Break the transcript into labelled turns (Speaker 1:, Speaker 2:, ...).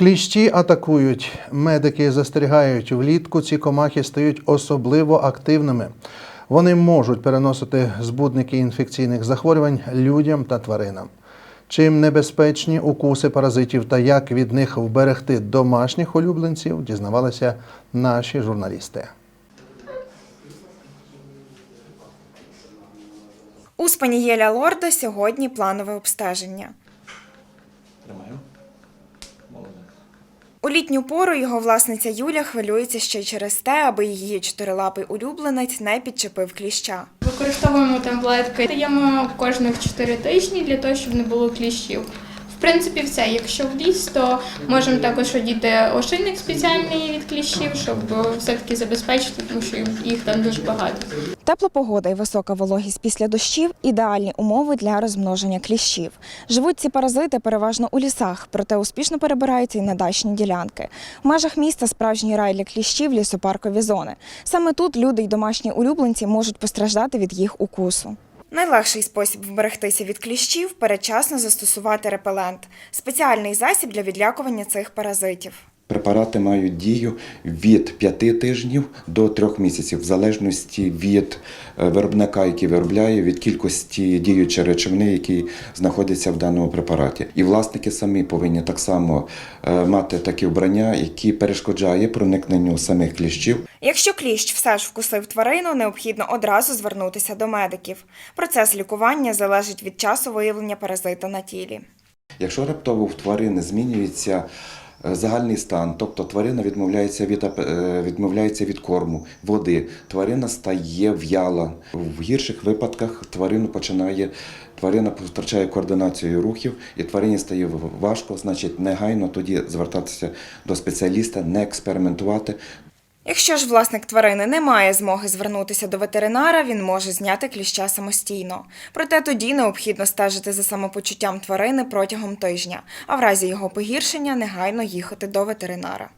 Speaker 1: Кліщі атакують. Медики застерігають, влітку ці комахи стають особливо активними. Вони можуть переносити збудники інфекційних захворювань людям та тваринам. Чим небезпечні укуси паразитів та як від них вберегти домашніх улюбленців, дізнавалися наші журналісти.
Speaker 2: У Спанієля Лорда сьогодні планове обстеження.
Speaker 3: Тримаю. Молодець.
Speaker 2: У літню пору його власниця Юля хвилюється ще й через те, аби її чотирилапий улюбленець не підчепив кліща.
Speaker 4: Використовуємо таблетки. Даємо кожних чотири тижні для того, щоб не було кліщів. Принципі, все. Якщо в ліс, то можемо також одіти ошейник спеціальний від кліщів, щоб все-таки забезпечити, тому що їх там дуже багато.
Speaker 2: Тепла погода і висока вологість після дощів ідеальні умови для розмноження кліщів. Живуть ці паразити переважно у лісах, проте успішно перебираються і на дачні ділянки. В межах міста справжній рай для кліщів лісопаркові зони. Саме тут люди й домашні улюбленці можуть постраждати від їх укусу. Найлегший спосіб вберегтися від кліщів передчасно застосувати репелент спеціальний засіб для відлякування цих паразитів.
Speaker 3: Препарати мають дію від 5 тижнів до 3 місяців, в залежності від е, виробника, який виробляє, від кількості діючої речовини, які знаходяться в даному препараті. І власники самі повинні так само е, мати такі вбрання, які перешкоджає проникненню самих кліщів
Speaker 2: Якщо кліщ все ж вкусив тварину, необхідно одразу звернутися до медиків. Процес лікування залежить від часу виявлення паразита на тілі.
Speaker 3: Якщо раптово в тварини змінюється загальний стан, тобто тварина відмовляється від, е, відмовляється від корму, води, тварина стає в'яла. В гірших випадках тварину починає, тварина втрачає координацію рухів і тварині стає важко, значить негайно тоді звертатися до спеціаліста, не експериментувати,
Speaker 2: Якщо ж власник тварини не має змоги звернутися до ветеринара, він може зняти кліща самостійно. Проте тоді необхідно стежити за самопочуттям тварини протягом тижня, а в разі його погіршення негайно їхати до ветеринара.